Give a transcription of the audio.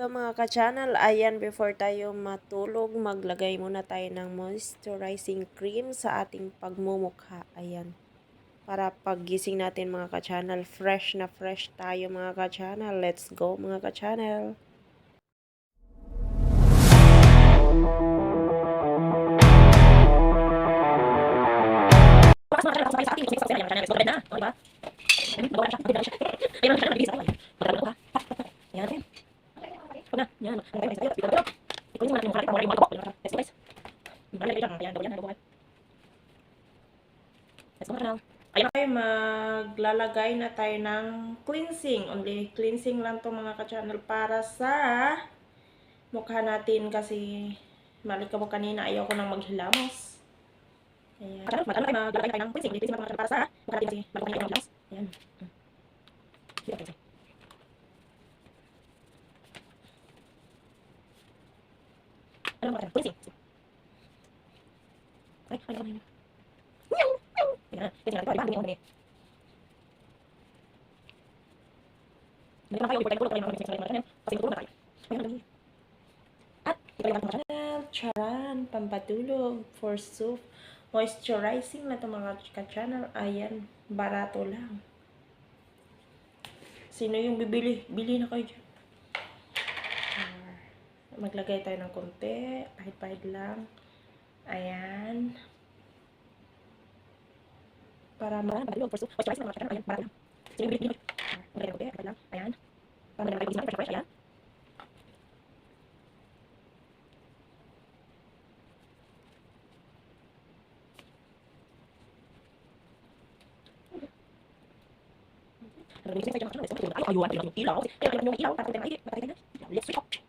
Hello mga ka-channel, ayan before tayo matulog, maglagay muna tayo ng moisturizing cream sa ating pagmumukha. Ayan. Para paggising natin mga ka-channel, fresh na fresh tayo mga ka-channel. Let's go mga ka-channel. Bukas mga kanal, sa ating kasi sa ating kanal, so na, o diba? Ayun, nagawa na siya, nagawa na siya. Ayun, nagawa na siya, magdala ko ha. Yan natin. Huwag na, yan, ikaw ito. Ikaw yung mga yung mga yung mga go guys. Bali lang, maglalagay na tayo ng cleansing. Only cleansing lang to mga ka-channel para sa mukha natin kasi mali ka mo kanina ayaw ko nang maghilamos. Ayan. magkano tayo ng quizzing, quizzing mga kanal para sa mukha natin kasi bago kanina yung glass. Ayan. Sige, okay. Mga kanal, quizzing. Ay, ay, na. At, yung mga kanal. Charan, pampatulog, for soup, moisturizing na to mga ka-channel. Ayan, barato lang. Sino yung bibili? Bili na kayo dyan. Ah, Maglagay tayo ng konti, pahit-pahit lang. Ayan. Para ma Marami, for soup. Moisturize mga kanal, ayan, marami lang. Sige, bili, bili. Maglagay ng konti, kapag lang. Ayan. Para ayan. Ano yung sa mga kanal, ay, ayuan, ayun yung ilaw. Kaya yung ilaw, para tayo na. Let's switch